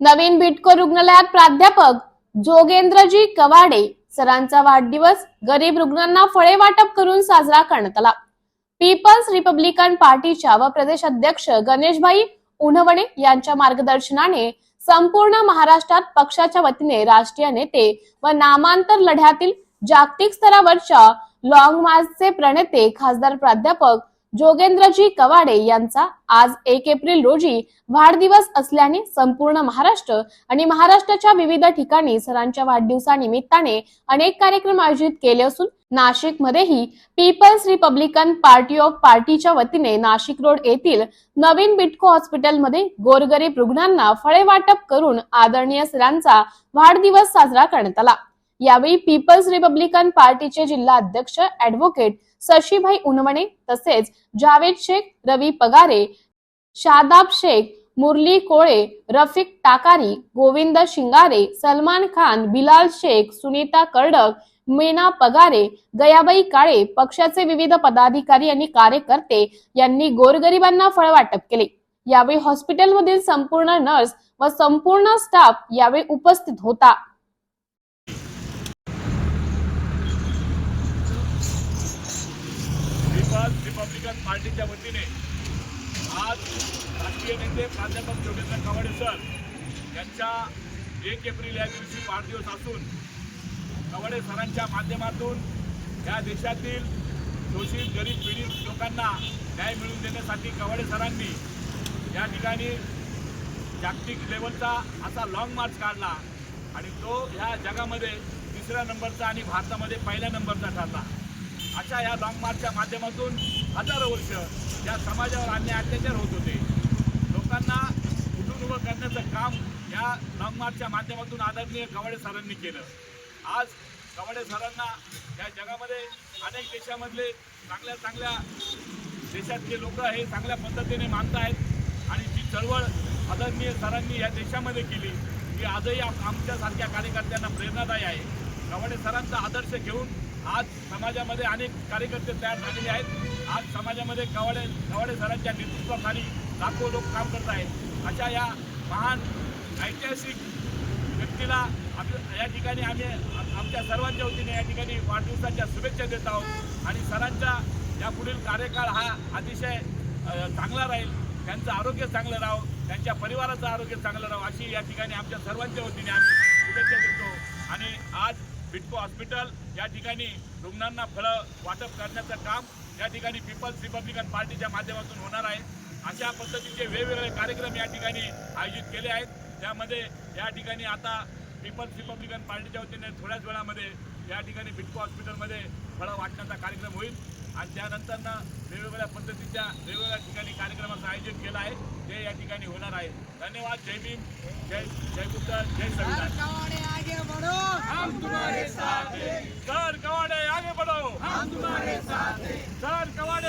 नवीन बिटको रुग्णालयात प्राध्यापक जोगेंद्रजी कवाडे सरांचा वाढदिवस गरीब रुग्णांना फळे वाटप करून साजरा करण्यात आला. पीपल्स रिपब्लिकन पार्टीच्या व प्रदेश अध्यक्ष गणेशभाई उन्हवणे यांच्या मार्गदर्शनाने संपूर्ण महाराष्ट्रात पक्षाच्या वतीने राष्ट्रीय नेते व नामांतर लढ्यातील जागतिक स्तरावरच्या लॉंग मार्चचे प्रणेते खासदार प्राध्यापक जोगेंद्रजी कवाडे यांचा आज एक एप्रिल रोजी वाढदिवस असल्याने संपूर्ण महाराष्ट्र आणि महाराष्ट्राच्या विविध ठिकाणी सरांच्या वाढदिवसानिमित्ताने अनेक कार्यक्रम आयोजित केले असून नाशिकमध्येही पीपल्स रिपब्लिकन पार्टी ऑफ पार्टीच्या वतीने नाशिक रोड येथील नवीन बिटको हॉस्पिटलमध्ये गोरगरीब रुग्णांना फळे वाटप करून आदरणीय सरांचा वाढदिवस साजरा करण्यात आला. यावेळी पीपल्स रिपब्लिकन पार्टीचे जिल्हा अध्यक्ष ऍडव्होकेट शशीभाई उनवणे तसेच जावेद शेख रवी पगारे शादाब शेख मुरली कोळे रफिक टाकारी गोविंद शिंगारे सलमान खान बिलाल शेख सुनीता कर्डक मेना पगारे गयाबाई काळे पक्षाचे विविध पदाधिकारी आणि कार्यकर्ते यांनी गोरगरिबांना फळ वाटप केले. यावेळी हॉस्पिटलमधील संपूर्ण नर्स व संपूर्ण स्टाफ यावेळी उपस्थित होता पीपल्स रिपब्लिकन पार्टीच्या वतीने आज राष्ट्रीय नेते प्राध्यापक योगेंद्र कवाडे सर यांच्या एक एप्रिल या दिवशी वाढदिवस असून कवाडे सरांच्या माध्यमातून या देशातील शोषित गरीब पीडित लोकांना न्याय मिळवून देण्यासाठी कवाडे सरांनी या ठिकाणी जागतिक लेवलचा असा लॉंग मार्च काढला आणि तो ह्या जगामध्ये तिसऱ्या नंबरचा आणि भारतामध्ये पहिल्या नंबरचा ठरला. अशा या लॉंग मार्चच्या माध्यमातून हजारो वर्ष या समाजावर अन्याय अत्याचार होत होते. लोकांना उठून उभं करण्याचं काम या लॉंग मार्चच्या माध्यमातून आदरणीय कवाडे सरांनी केलं. आज कवाडे सरांना या जगामध्ये अनेक देशामधले चांगल्या चांगल्या देशातले लोक हे चांगल्या पद्धतीने मानत आहेत आणि जी चळवळ आदरणीय सरांनी या देशामध्ये केली ती आजही आमच्यासारख्या कार्यकर्त्यांना प्रेरणादायी आहे. कवाडे सरांचा आदर्श घेऊन आज समाजामध्ये अनेक कार्यकर्ते तयार झालेले आहेत. आज समाजामध्ये कवाडे कवाडे सरांच्या नेतृत्वाखाली लाखो लोक काम करत आहेत. अशा या महान ऐतिहासिक व्यक्तीला आपल्या या ठिकाणी आम्ही आमच्या सर्वांच्या वतीने या ठिकाणी वाढदिवसाच्या शुभेच्छा देत आहोत. आणि सरांचा या पुढील कार्यकाळ हा अतिशय चांगला राहील. त्यांचं आरोग्य चांगलं राहो त्यांच्या परिवाराचं आरोग्य चांगलं राहो अशी या ठिकाणी आमच्या सर्वांच्या वतीने आम्ही शुभेच्छा बिटको हॉस्पिटल या ठिकाणी रुग्णांना फळं वाटप करण्याचं काम या ठिकाणी पीपल्स रिपब्लिकन पार्टीच्या माध्यमातून होणार आहे. अशा पद्धतीचे वेगवेगळे कार्यक्रम या ठिकाणी आयोजित केले आहेत. त्यामध्ये या ठिकाणी आता पीपल्स रिपब्लिकन पार्टीच्या वतीने थोड्याच वेळामध्ये या ठिकाणी बिटको हॉस्पिटलमध्ये फळं वाटण्याचा कार्यक्रम होईल. आणि त्यानंतरनं वेगवेगळ्या पद्धतीच्या वेगवेगळ्या ठिकाणी कार्यक्रमाचं आयोजन केलं आहे. ते या ठिकाणी होणार आहे. धन्यवाद. जय भीम. जय जय बुद्ध. जय संविधान. सर कवाडे आगे बढ़ो. सर कवाडे